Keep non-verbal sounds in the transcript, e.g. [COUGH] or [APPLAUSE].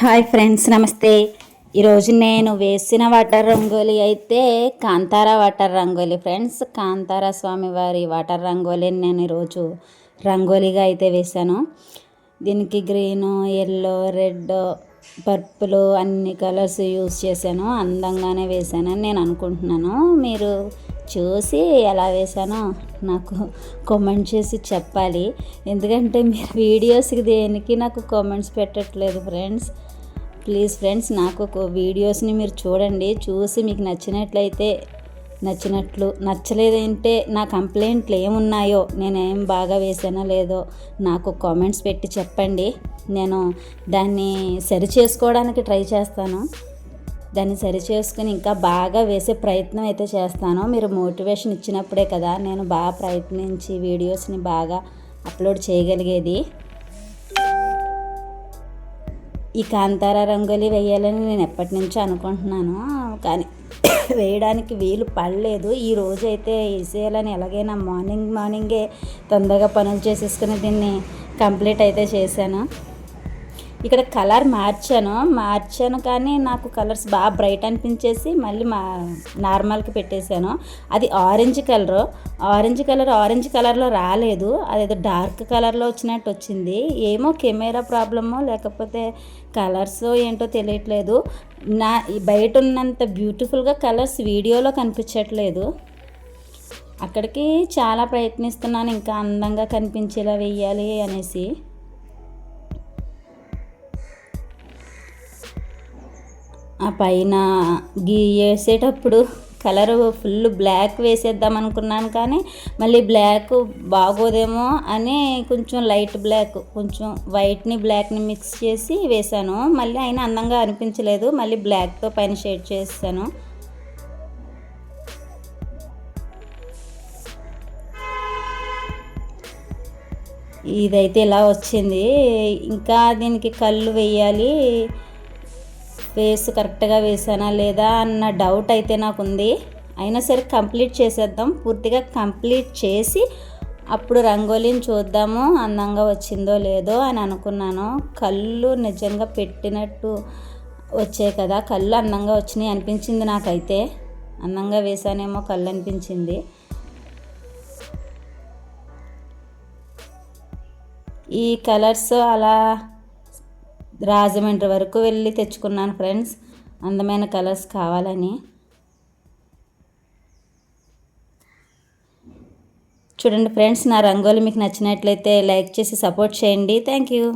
Hi friends నమస్తే. ఈరోజు నేను వేసిన వాటర్ రంగోలి అయితే కాంతార వాటర్ రంగోలి ఫ్రెండ్స్. కాంతార స్వామి వారి వాటర్ రంగోలిని నేను ఈరోజు రంగోలిగా అయితే వేశాను. దీనికి గ్రీను ఎల్లో రెడ్ పర్పుల్ అన్ని కలర్స్ యూస్ చేశాను. అందంగానే వేశానని నేను అనుకుంటున్నాను. మీరు చూసి ఎలా వేశానో నాకు కామెంట్ చేసి చెప్పాలి. ఎందుకంటే మీరు వీడియోస్కి దేనికి నాకు కామెంట్స్ పెట్టట్లేదు ఫ్రెండ్స్. ప్లీజ్ ఫ్రెండ్స్ నాకు ఒక వీడియోస్ని మీరు చూడండి. చూసి మీకు నచ్చినట్లయితే నచ్చినట్లు నచ్చలేదంటే నా కంప్లైంట్లు ఏమున్నాయో నేను ఏం బాగా వేసానో లేదో నాకు కామెంట్స్ పెట్టి చెప్పండి. నేను దాన్ని సరి చేసుకోవడానికి ట్రై చేస్తాను. దాన్ని సరి చేసుకుని ఇంకా బాగా వేసే ప్రయత్నం అయితే చేస్తాను. మీరు మోటివేషన్ ఇచ్చినప్పుడే కదా నేను బాగా ప్రయత్నించి వీడియోస్ని బాగా అప్లోడ్ చేయగలిగేది. ఈ కాంతార రంగోలి వేయాలని నేను ఎప్పటి నుంచో అనుకుంటున్నాను. కానీ [COUGHS] వేయడానికి వీలు పడలేదు. ఈ రోజు అయితే వేసేయాలని ఎలాగైనా మార్నింగ్ మార్నింగే తొందరగా పనులు చేసేసుకుని దీన్ని కంప్లీట్ అయితే చేశాను. ఇక్కడ కలర్ మార్చాను. మార్చాను కానీ నాకు కలర్స్ బాగా బ్రైట్ అనిపించేసి మళ్ళీ మా నార్మల్కి పెట్టేశాను అది orange colour. Orange colour orange కలర్లో రాలేదు. అదేదో డార్క్ కలర్లో వచ్చినట్టు వచ్చింది. ఏమో కెమెరా ప్రాబ్లమో లేకపోతే కలర్స్ ఏంటో తెలియట్లేదు. నా బయట ఉన్నంత బ్యూటిఫుల్గా కలర్స్ వీడియోలో కనిపించట్లేదు. అక్కడికి చాలా ప్రయత్నిస్తున్నాను. ఇంకా అందంగా కనిపించేలా వెయ్యాలి అనేసి. ఆ పైన గీసేటప్పుడు కలర్ ఫుల్ బ్లాక్ వేసేద్దాం అనుకున్నాను కానీ మళ్ళీ బ్లాక్ బాగోదేమో అని కొంచెం లైట్ బ్లాక్ కొంచెం వైట్ని బ్లాక్ని మిక్స్ చేసి వేశాను. మళ్ళీ అయినా అందంగా అనిపించలేదు. మళ్ళీ బ్లాక్తో పైన షేడ్ చేసాను ఇదైతే ఇలా వచ్చింది. ఇంకా దీనికి కళ్ళు వేయాలి. ఫేస్ కరెక్ట్గా వేసానా లేదా అన్న డౌట్ అయితే నాకు ఉంది అయినా సరే కంప్లీట్ చేసేద్దాం. పూర్తిగా కంప్లీట్ చేసి అప్పుడు రంగోలీని చూద్దాము అందంగా వచ్చిందో లేదో అని అనుకున్నాను. కళ్ళు నిజంగా పెట్టినట్టు వచ్చాయి కదా. కళ్ళు అందంగా వచ్చినాయి అనిపించింది నాకైతే. అందంగా వేసానేమో కళ్ళు అనిపించింది. ఈ కలర్స్ అలా రాజమండ్రి వరకు వెళ్ళి తెచ్చుకున్నాను ఫ్రెండ్స్. అందమైన కలర్స్ కావాలని. చూడండి ఫ్రెండ్స్ నా రంగోలి మీకు నచ్చినట్లయితే లైక్ చేసి సపోర్ట్ చేయండి. Thank you.